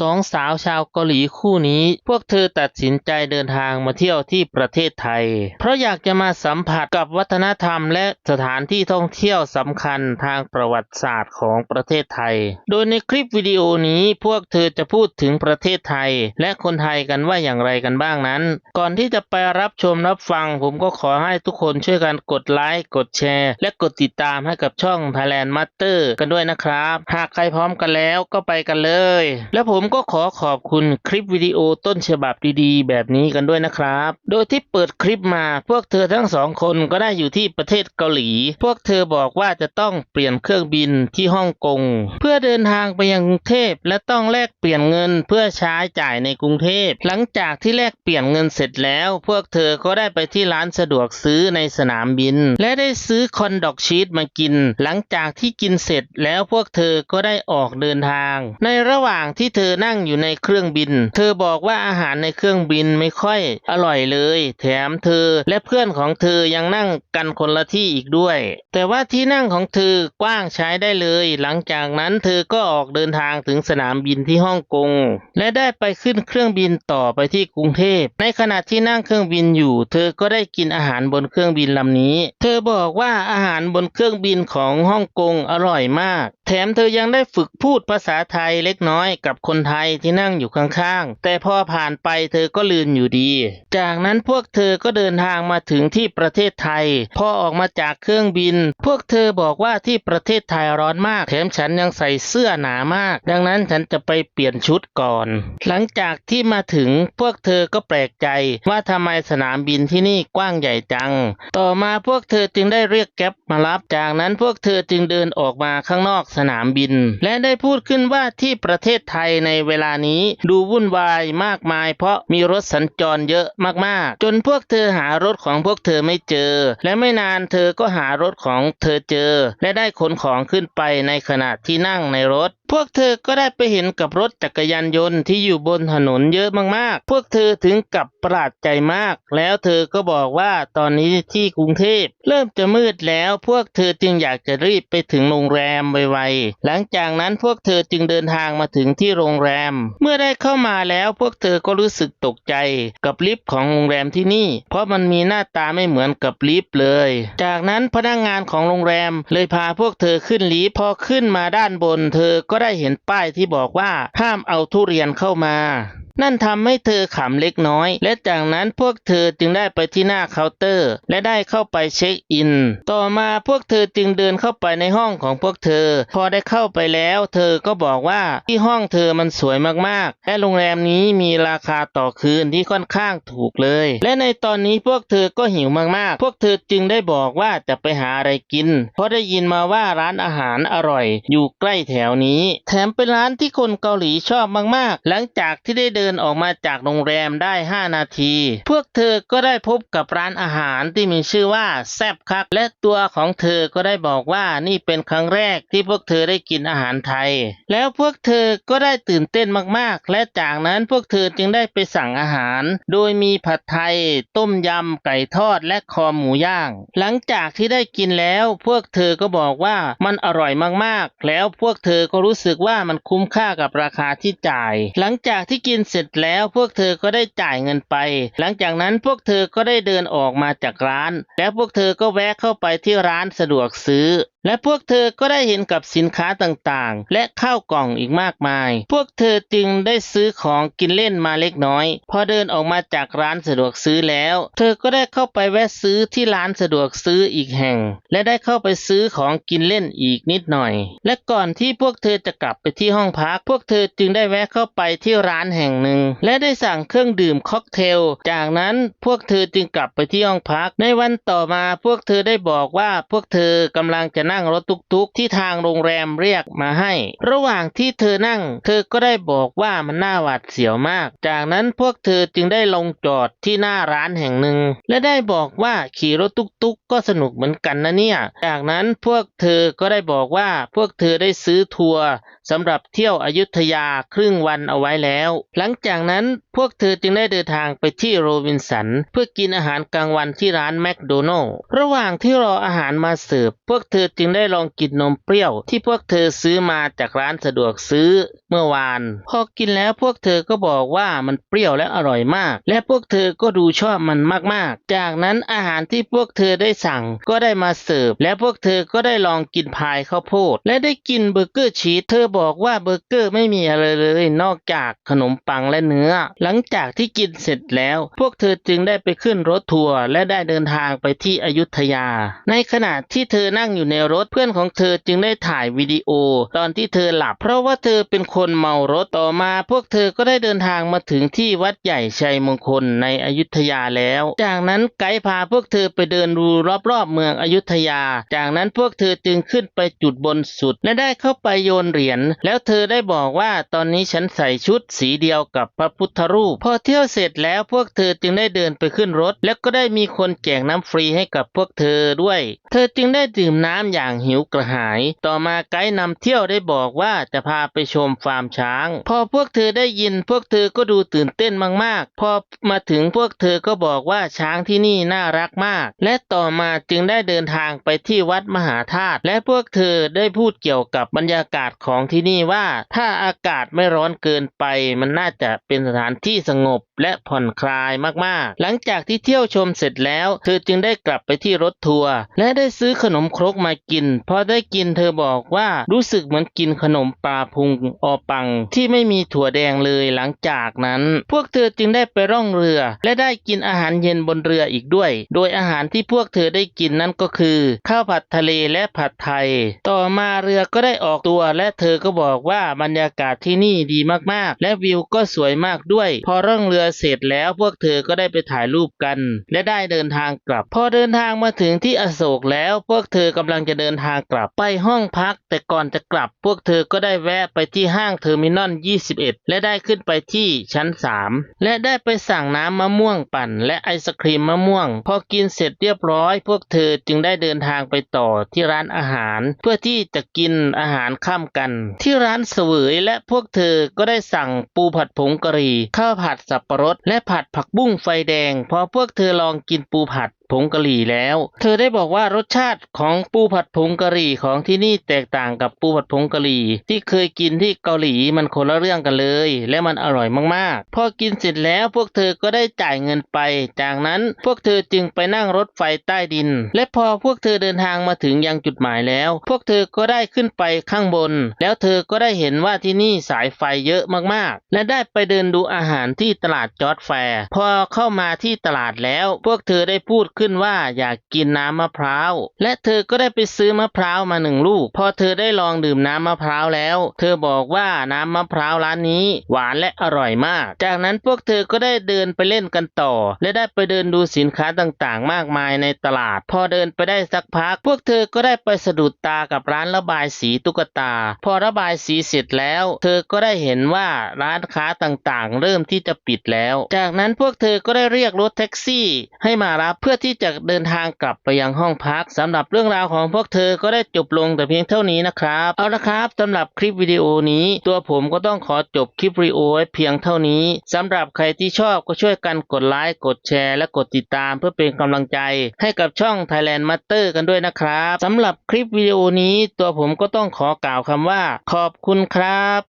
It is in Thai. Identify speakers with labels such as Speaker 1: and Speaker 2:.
Speaker 1: สองสาวชาวเกาหลีคู่นี้ พวกเธอตัดสินใจเดินทางมาเที่ยวที่ประเทศไทย เพราะอยากจะมาสัมผัสกับวัฒนธรรมและสถานที่ท่องเที่ยวสำคัญทางประวัติศาสตร์ของประเทศไทย โดยในคลิปวิดีโอนี้พวกเธอจะพูดถึงประเทศไทย และคนไทยกันว่าอย่างไรกันบ้างนั้น ก่อนที่จะไปรับชมรับฟัง ผมก็ขอให้ทุกคนช่วยกันกดไลค์กดแชร์ และกดติดตามให้กับช่อง Thailand Master กันด้วยนะครับ หากใครพร้อมกันแล้วก็ไปกันเลย และผมผมก็ขอขอบคุณคลิปวิดีโอต้นฉบับดีๆ แบบนี้กันด้วยนะครับ โดยที่เปิดคลิปมาพวกเธอทั้งสองคนก็ได้อยู่ที่ประเทศเกาหลี พวกเธอบอกว่าจะต้องเปลี่ยนเครื่องบินที่ฮ่องกงเพื่อเดินทางไปยังกรุงเทพและต้องแลกเปลี่ยนเงินเพื่อใช้จ่ายในกรุงเทพ หลังจากที่แลกเปลี่ยนเงินเสร็จแล้ว พวกเธอก็ได้ไปที่ร้านสะดวกซื้อในสนามบิน และได้ซื้อคอนดอกชีสมากิน หลังจากที่กินเสร็จแล้วพวกเธอก็ได้ออกเดินทาง ในระหว่างที่เธออนั่งอยู่ในเครื่องบิน เธอบอกว่าอาหารในเครื่องบินไม่ค่อยอร่อยเลย แถมเธอและเพื่อนของเธอยังนั่งกันคนละที่อีกด้วย แต่ว่าที่นั่งของเธอกว้างใช้ได้เลย หลังจากนั้นเธอก็ออกเดินทางถึงสนามบินที่ฮ่องกง และได้ไปขึ้นเครื่องบินต่อไปที่กรุงเทพ ในขณะที่นั่งเครื่องบินอยู่ เธอก็ได้กินอาหารบนเครื่องบินลำนี้ เธอบอกว่าอาหารบนเครื่องบินของฮ่องกงอร่อยมากแถมเธอยังได้ฝึกพูดภาษาไทยเล็กน้อยกับคนไทยที่นั่งอยู่ข้างๆ แต่พอผ่านไปเธอก็ลืมอยู่ดี จากนั้นพวกเธอก็เดินทางมาถึงที่ประเทศไทย พอออกมาจากเครื่องบิน พวกเธอบอกว่าที่ประเทศไทยร้อนมาก แถมฉันยังใส่เสื้อหนามาก ดังนั้นฉันจะไปเปลี่ยนชุดก่อน หลังจากที่มาถึงพวกเธอก็แปลกใจว่าทำไมสนามบินที่นี่กว้างใหญ่จัง ต่อมาพวกเธอจึงได้เรียกแก๊ปมารับ จากนั้นพวกเธอจึงเดินออกมาข้างนอกสนามบิน และได้พูดขึ้นว่าที่ประเทศไทยในเวลานี้ดูวุ่นวายมากมาย เพราะมีรถสัญจรเยอะมากๆ จนพวกเธอหารถของพวกเธอไม่เจอ และไม่นานเธอก็หารถของเธอเจอ และได้ขนของขึ้นไปในขณะที่นั่งในรถพวกเธอก็ได้ไปเห็นกับรถจักรยานยนต์ที่อยู่บนถนนเยอะมากๆ พวกเธอถึงกับประหลาดใจมาก แล้วเธอก็บอกว่าตอนนี้ที่กรุงเทพเริ่มจะมืดแล้ว พวกเธอจึงอยากจะรีบไปถึงโรงแรมไวๆ หลังจากนั้นพวกเธอจึงเดินทางมาถึงที่โรงแรม เมื่อได้เข้ามาแล้วพวกเธอก็รู้สึกตกใจกับลิฟต์ของโรงแรมที่นี่ เพราะมันมีหน้าตาไม่เหมือนกับลิฟต์เลย จากนั้นพนักงานของโรงแรมเลยพาพวกเธอขึ้นลิฟต์พอขึ้นมาด้านบนเธอก็็ได้เห็นป้ายที่บอกว่าห้ามเอาทุเรียนเข้ามา นั่นทำให้เธอขำเล็กน้อย และจากนั้นพวกเธอจึงได้ไปที่หน้าเคาน์เตอร์ และได้เข้าไปเช็คอิน ต่อมาพวกเธอจึงเดินเข้าไปในห้องของพวกเธอ พอได้เข้าไปแล้ว เธอก็บอกว่าที่ห้องเธอมันสวยมากๆ และโรงแรมนี้มีราคาต่อคืนที่ค่อนข้างถูกเลย และในตอนนี้พวกเธอก็หิวมากๆ พวกเธอจึงได้บอกว่าจะไปหาอะไรกิน เพราะได้ยินมาว่าร้านอาหารอร่อย อยู่ใกล้แถวนี้ แถมเป็นร้านที่คนเกาหลีชอบมากๆ หลังจากที่ได้เดินออกมาจากโรงแรมได้ 5 นาที พวกเธอก็ได้พบกับร้านอาหารที่มีชื่อว่าแซบคัก และตัวของเธอก็ได้บอกว่านี่เป็นครั้งแรกที่พวกเธอได้กินอาหารไทย แล้วพวกเธอก็ได้ตื่นเต้นมากๆ และจากนั้นพวกเธอจึงได้ไปสั่งอาหาร โดยมีผัดไทย ต้มยำ ไก่ทอด และคอหมูย่าง หลังจากที่ได้กินแล้ว พวกเธอก็บอกว่ามันอร่อยมากๆ แล้วพวกเธอก็รู้สึกว่ามันคุ้มค่ากับราคาที่จ่าย หลังจากที่กินเสสร็จแล้วพวกเธอก็ได้จ่ายเงินไป หลังจากนั้นพวกเธอก็ได้เดินออกมาจากร้าน แล้วพวกเธอก็แวะเข้าไปที่ร้านสะดวกซื้อ และพวกเธอก็ได้เห็นกับสินค้าต่างๆ และข้าวกล่องอีกมากมาย พวกเธอจึงได้ซื้อของกินเล่นมาเล็กน้อย พอเดินออกมาจากร้านสะดวกซื้อแล้ว เธอก็ได้เข้าไปแวะซื้อที่ร้านสะดวกซื้ออีกแห่ง และได้เข้าไปซื้อของกินเล่นอีกนิดหน่อย และก่อนที่พวกเธอจะกลับไปที่ห้องพัก พวกเธอจึงได้แวะเข้าไปที่ร้านแห่งหนึ่ง และได้สั่งเครื่องดื่มค็อกเทล จากนั้นพวกเธอจึงกลับไปที่ห้องพัก ในวันต่อมาพวกเธอได้บอกว่าพวกเธอกำลังจะนั่งนั่งรถตุกๆ ที่ทางโรงแรมเรียกมาให้ ระหว่างที่เธอนั่ง เธอก็ได้บอกว่ามันน่าหวาดเสียวมาก จากนั้นพวกเธอจึงได้ลงจอดที่หน้าร้านแห่งหนึ่ง และได้บอกว่าขี่รถตุกๆ ก็สนุกเหมือนกันนะเนี่ย จากนั้นพวกเธอก็ได้บอกว่าพวกเธอได้ซื้อทัวร์สำหรับเที่ยวอยุธยาครึ่งวันเอาไว้แล้ว หลังจากนั้นพวกเธอจึงได้เดินทางไปที่โรบินสัน เพื่อกินอาหารกลางวันที่ร้านแมคโดนัลล์ระหว่างที่รออาหารมาเสิร์ฟพวกเธอจึงจึงได้ลองกินนมเปรี้ยว ที่พวกเธอซื้อมาจากร้านสะดวกซื้อเมื่อวาน พอกินแล้วพวกเธอก็บอกว่ามันเปรี้ยวและอร่อยมาก และพวกเธอก็ดูชอบมันมากๆ จากนั้นอาหารที่พวกเธอได้สั่งก็ได้มาเสิร์ฟ และพวกเธอก็ได้ลองกินพายข้าวโพด และได้กินเบอร์เกอร์ชีสเธอบอกว่าเบอร์เกอร์ไม่มีอะไรเลย นอกจากขนมปังและเนื้อ หลังจากที่กินเสร็จแล้ว พวกเธอจึงได้ไปขึ้นรถทัวร์และได้เดินทางไปที่อยุธยา ในขณะที่เธอนั่งอยู่ในรรถเพื่อนของเธอจึงได้ถ่ายวิดีโอ ตอนที่เธอหลับ เพราะว่าเธอเป็นคนเมารถต่อมา พวกเธอก็ได้เดินทางมาถึงที่วัดใหญ่ชัยมงคลในอยุธยาแล้ว จากนั้นไกด์พาพวกเธอไปเดินดูรอบๆเมืองอยุธยา จากนั้นพวกเธอจึงขึ้นไปจุดบนสุดและได้เข้าไปโยนเหรียญแล้วเธอได้บอกว่าตอนนี้ฉันใส่ชุดสีเดียวกับพระพุทธรูป พอเที่ยวเสร็จแล้วพวกเธอจึงได้เดินไปขึ้นรถ แล้วก็ได้มีคนแจกน้ำฟรีให้กับพวกเธอด้วย เธอจึงได้ดื่มน้ำอย่างหิวกระหาย ต่อมาไกด์นำเที่ยวได้บอกว่าจะพาไปชมฟาร์มช้าง พอพวกเธอได้ยินพวกเธอก็ดูตื่นเต้นมากๆ พอมาถึงพวกเธอก็บอกว่าช้างที่นี่น่ารักมาก และต่อมาจึงได้เดินทางไปที่วัดมหาธาตุและพวกเธอได้พูดเกี่ยวกับบรรยากาศของที่นี่ว่า ถ้าอากาศไม่ร้อนเกินไป มันน่าจะเป็นสถานที่สงบและผ่อนคลายมากๆ หลังจากที่เที่ยวชมเสร็จแล้ว เธอจึงได้กลับไปที่รถทัวร์และได้ซื้อขนมครกมากิน พอได้กินเธอบอกว่ารู้สึกเหมือนกินขนมปลาพุงอปัง ที่ไม่มีถั่วแดงเลยหลังจากนั้น พวกเธอจึงได้ไปร่องเรือ และได้กินอาหารเย็นบนเรืออีกด้วย โดยอาหารที่พวกเธอได้กินนั่นก็คือ ข้าวผัดทะเลและผัดไทย ต่อมาเรือก็ได้ออกตัว และเธอก็บอกว่าบรรยากาศที่นี่ดีมากๆ และวิวก็สวยมากด้วย พอร่องเรือเสร็จแล้วพวกเธอก็ได้ไปถ่ายรูปกัน และได้เดินทางกลับ พอเดินทางมาถึงที่อโศกแล้ว พวกเธอกำลังจะเดินทางกลับไปห้องพัก แต่ก่อนจะกลับพวกเธอก็ได้แวะไปที่ห้างเทอร์มินอล 21 และได้ขึ้นไปที่ชั้น 3 และได้ไปสั่งน้ำมะม่วงปั่น และไอศครีมมะม่วง พอกินเสร็จเรียบร้อย พวกเธอจึงได้เดินทางไปต่อที่ร้านอาหาร เพื่อที่จะกินอาหารข้ามกัน ที่ร้านเสวยและพวกเธอก็ได้สั่งปูผัดผงกะหรี่ข้าวผัดสับปะรด และผัดผักบุ้งไฟแดง พอพวกเธอลองกินปูผัดผงกะหรี่แล้ว เธอได้บอกว่ารสชาติของปูผัดผงกะหรี่ของที่นี่แตกต่างกับปูผัดผงกะหรี่ ที่เคยกินที่เกาหลีมันคนละเรื่องกันเลย และมันอร่อยมากๆ พอกินเสร็จแล้วพวกเธอก็ได้จ่ายเงินไป จากนั้นพวกเธอจึงไปนั่งรถไฟใต้ดิน และพอพวกเธอเดินทางมาถึงยังจุดหมายแล้ว พวกเธอก็ได้ขึ้นไปข้างบน แล้วเธอก็ได้เห็นว่าที่นี่สายไฟเยอะมากๆ และได้ไปเดินดูอาหารที่ตลาดจอร์ดแฟร์พอเข้ามาที่ตลาดแล้ว พวกเธอได้พูดขึ้นว่าอยากกินน้ำมะพร้าว และเธอก็ได้ไปซื้อมะพร้าวมาหนึ่งลูก พอเธอได้ลองดื่มน้ำมะพร้าวแล้ว เธอบอกว่าน้ำมะพร้าวร้านนี้ หวานและอร่อยมาก จากนั้นพวกเธอก็ได้เดินไปเล่นกันต่อ และได้ไปเดินดูสินค้าต่างๆ มากมายในตลาด พอเดินไปได้สักพัก พวกเธอก็ได้ไปสะดุดตากับร้านระบายสีตุ๊กตา พอระบายสีเสร็จแล้ว เธอก็ได้เห็นว่าร้านค้าต่างๆ เริ่มที่จะปิดแล้ว จากนั้นพวกเธอก็ได้เรียกรถแท็กซี่ ให้มารับเพื่อที่จะเดินทางกลับไปยังห้องพักสำหรับเรื่องราวของพวกเธอก็ได้จบลงแต่เพียงเท่านี้นะครับ เอาละครับสำหรับคลิปวิดีโอนี้ ตัวผมก็ต้องขอจบคลิปวิดีโอไว้เพียงเท่านี้สำหรับใครที่ชอบก็ช่วยกันกดไลค์กดแชร์ และกดติดตามเพื่อเป็นกำลังใจ ให้กับช่อง Thailand Master กันด้วยนะครับสำหรับคลิปวิดีโอนี้ ตัวผมก็ต้องขอกล่าวคำว่า ขอบคุณครับ